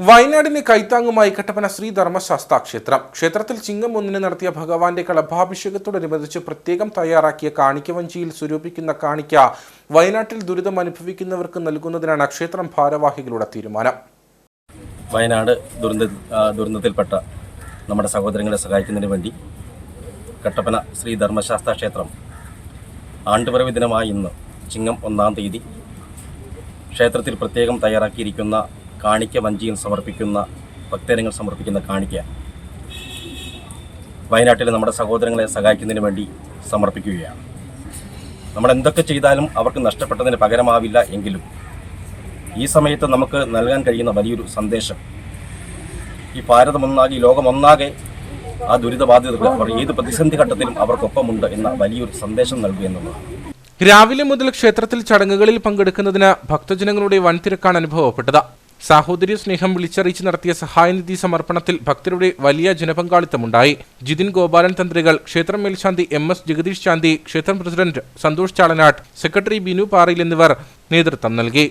വയനാടിന് കൈത്താങ്ങുമായി കട്ടപ്പന ശ്രീ ധർമ്മശാസ്താ ക്ഷേത്രം. ക്ഷേത്രത്തിൽ ചിങ്ങം ഒന്നിന് നടത്തിയ ഭഗവാന്റെ കളഭാഭിഷേകത്തോടനുബന്ധിച്ച് പ്രത്യേകം തയ്യാറാക്കിയ കാണിക്കവഞ്ചിയിൽ സ്വരൂപിക്കുന്ന കാണിക്ക വയനാട്ടിൽ ദുരിതം അനുഭവിക്കുന്നവർക്ക് നൽകുന്നതിനാണ് ക്ഷേത്രം ഭാരവാഹികളുടെ തീരുമാനം. വയനാട് ദുരന്ത ദുരന്തത്തിൽപ്പെട്ട നമ്മുടെ സഹോദരങ്ങളെ സഹായിക്കുന്നതിന് വേണ്ടി കട്ടപ്പന ശ്രീ ക്ഷേത്രം ആണ്ടുപിറവി ദിനമായ ഇന്ന് ചിങ്ങം ഒന്നാം തീയതി ക്ഷേത്രത്തിൽ പ്രത്യേകം തയ്യാറാക്കിയിരിക്കുന്ന കാണിക്ക വഞ്ചിയും സമർപ്പിക്കുന്ന ഭക്തജനങ്ങൾ സമർപ്പിക്കുന്ന കാണിക്ക വയനാട്ടിലെ നമ്മുടെ സഹോദരങ്ങളെ സഹായിക്കുന്നതിന് വേണ്ടി സമർപ്പിക്കുകയാണ്. നമ്മൾ എന്തൊക്കെ ചെയ്താലും അവർക്ക് നഷ്ടപ്പെട്ടതിന് പകരമാവില്ല എങ്കിലും ഈ സമയത്ത് നമുക്ക് നൽകാൻ കഴിയുന്ന വലിയൊരു സന്ദേശം ഈ ഭാരതമൊന്നാകെ ഈ ലോകമൊന്നാകെ ആ ദുരിതബാധിതർക്ക് അവർ ഏത് പ്രതിസന്ധി ഘട്ടത്തിലും അവർക്കൊപ്പമുണ്ട് എന്ന വലിയൊരു സന്ദേശം നൽകുക എന്നുള്ളതാണ്. രാവിലെ മുതൽ ക്ഷേത്രത്തിൽ ചടങ്ങുകളിൽ പങ്കെടുക്കുന്നതിന് ഭക്തജനങ്ങളുടെ വൻതിരക്കാണ് അനുഭവപ്പെട്ടത്. സാഹോദര്യ സ്നേഹം വിളിച്ചറിയിച്ച് നടത്തിയ സഹായനിധി സമർപ്പണത്തിൽ ഭക്തരുടെ വലിയ ജനപങ്കാളിത്തമുണ്ടായി. ജിതിൻ ഗോപാലൻ തന്ത്രികൾ ക്ഷേത്രം മേൽശാന്തി എം എസ് ജഗദീഷ് ശാന്തി ക്ഷേത്രം പ്രസിഡന്റ് സന്തോഷ് ചാളനാട്ട് സെക്രട്ടറി ബിനു പാറയിൽ എന്നിവർ നേതൃത്വം നൽകി.